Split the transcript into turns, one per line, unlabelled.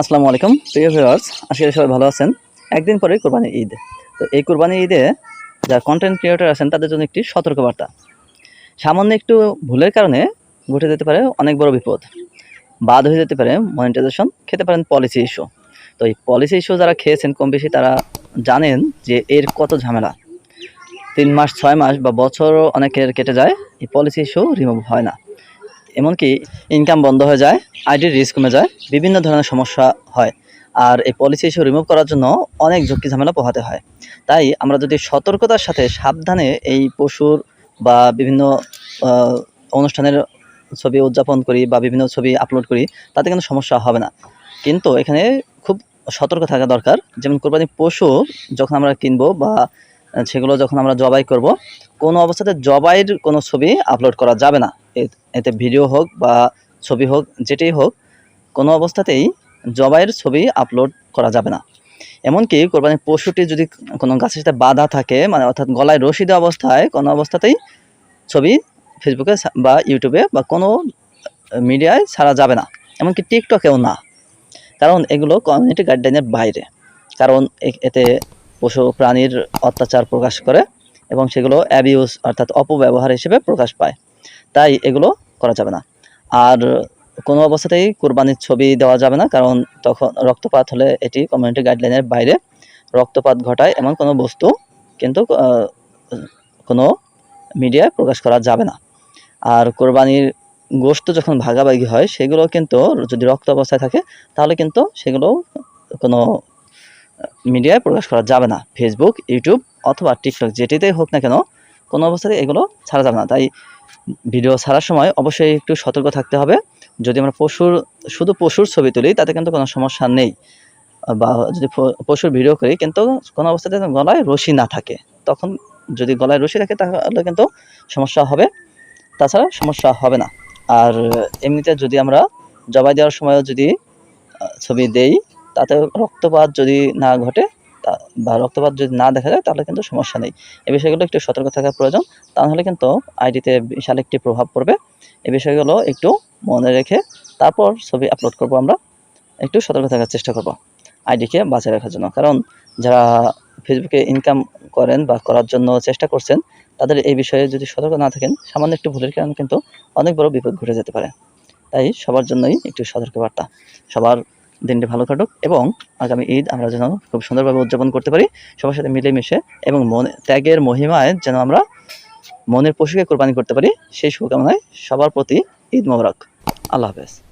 আসসালামু আলাইকুম। প্রিয় ভিউয়ার্স আশা করি সবাই ভালো আছেন। একদিন পরে কোরবানি ঈদ। তো এই কোরবানি ঈদে যারা কন্টেন্ট ক্রিয়েটর আছেন, তাদের জন্য একটি সতর্কবার্তা। সামান্য একটু ভুলের কারণে ঘটে যেতে পারে অনেক বড় বিপদ। বাদ হয়ে যেতে পারে মনিটাইজেশন খেতে পারেন পলিসি ইস্যু তো এই পলিসি ইস্যু যারা খেয়েছেন কম বেশি, তারা জানেন যে এর কত ঝামেলা। তিন মাস, ছয় মাস বা বছরও অনেকের কেটে যায়, এই পলিসি ইস্যু রিমুভ হয় না। এমনকি ইনকাম বন্ধ হয়ে যায় আইডির রিস্ক কমে যায়, বিভিন্ন ধরনের সমস্যা হয়। আর এই পলিসি ইস্যু রিমুভ করার জন্য অনেক ঝুঁকি ঝামেলা পোহাতে হয়। তাই আমরা যদি সতর্কতার সাথে সাবধানে এই পশুর বা বিভিন্ন অনুষ্ঠানের ছবি উদযাপন করি বা বিভিন্ন ছবি আপলোড করি, তাতে কিন্তু সমস্যা হবে না। কিন্তু এখানে খুব সতর্ক থাকা দরকার। যেমন কোরবানি পশু যখন আমরা কিনবো বা সেগুলো যখন আমরা জবাই করব, কোনো অবস্থাতে জবাইয়ের কোনো ছবি আপলোড করা যাবে না। এতে ভিডিও হোক বা ছবি হোক, যেটাই হোক, কোনো অবস্থাতেই জবাইয়ের ছবি আপলোড করা যাবে না। এমনকি কোরবানির পশুটি যদি কোনো গাছের সাথে বাঁধা থাকে মানে অর্থাৎ গলায় রশি দেওয়া অবস্থায়, কোনো অবস্থাতেই ছবি ফেসবুকে বা ইউটিউবে বা কোনো মিডিয়ায় ছাড়া যাবে না। এমনকি টিকটকেও না। কারণ এগুলো কমিউনিটি গাইডলাইনের বাইরে। কারণ এতে পশু প্রাণীর অত্যাচার প্রকাশ করে এবং সেগুলো অ্যাবিউজ অর্থাৎ অপব্যবহার হিসেবে প্রকাশ পায়। তাই এগুলো করা যাবে না। আর কোনো অবস্থাতেই কোরবানির ছবি দেওয়া যাবে না, কারণ তখন রক্তপাত হলে এটি কমিউনিটি গাইডলাইনের বাইরে রক্তপাত ঘটায় এমন কোনো বস্তু কিন্তু কোনো মিডিয়ায় প্রকাশ করা যাবে না। আর কোরবানির গোশত যখন ভাগাভাগি হয়, সেগুলো কিন্তু যদি রক্ত অবস্থায় থাকে, তাহলে কিন্তু সেগুলো কোনো মিডিয়ায় প্রকাশ করা যাবে না। ফেসবুক ইউটিউব অথবা টিকটক যেটিতেই হোক না কেন, কোনো অবস্থাতে এগুলো ছাড়া যাবে না। তাই ভিডিও ছাড়ার সময় অবশ্যই একটু সতর্ক থাকতে হবে। যদি আমরা পশুর, শুধু পশুর ছবি তুলি, তাতে কিন্তু কোনো সমস্যা নেই। বা যদি পশুর ভিডিও করি, কিন্তু কোনো অবস্থাতে গলায় রশি না থাকে। তখন যদি গলায় রশি থাকে, তাহলে কিন্তু সমস্যা হবে। তাছাড়া সমস্যা হবে না। আর এমনিতে যদি আমরা জবাই দেওয়ার সময় যদি ছবি দেই, তাতে রক্তপাত যদি না ঘটে বা রক্তপাত যদি না দেখা যায়, তাহলে কিন্তু সমস্যা নেই। এই বিষয়গুলো একটু সতর্ক থাকা প্রয়োজন। তাহলে কিন্তু আইডিতে বিশাল একটি প্রভাব পড়বে। এই বিষয়গুলো একটু মনে রেখে তারপর ছবি আপলোড করব আমরা। একটু সতর্ক থাকার চেষ্টা করব আইডিকে বাঁচিয়ে রাখার জন্য। কারণ যারা ফেসবুকে ইনকাম করেন বা করার জন্য চেষ্টা করছেন, তাদের এই বিষয়ে যদি সতর্ক না থাকেন, সামান্য একটু ভুলের কারণে কিন্তু অনেক বড় বিপদ ঘটে যেতে পারে। তাই সবার জন্যই একটু সতর্কবার্তা সবার দিনটি ভালো কাটুক এবং আগামী ঈদ আমরা যেন খুব সুন্দরভাবে উদযাপন করতে পারি, সবার সাথে মিলেমিশে এবং মনে, ত্যাগের মহিমায় যেন আমরা মনের পশুকে কোরবানি করতে পারি, সেই শুভকামনায় সবার প্রতি ঈদ মোবারক। আল্লাহ হাফেজ।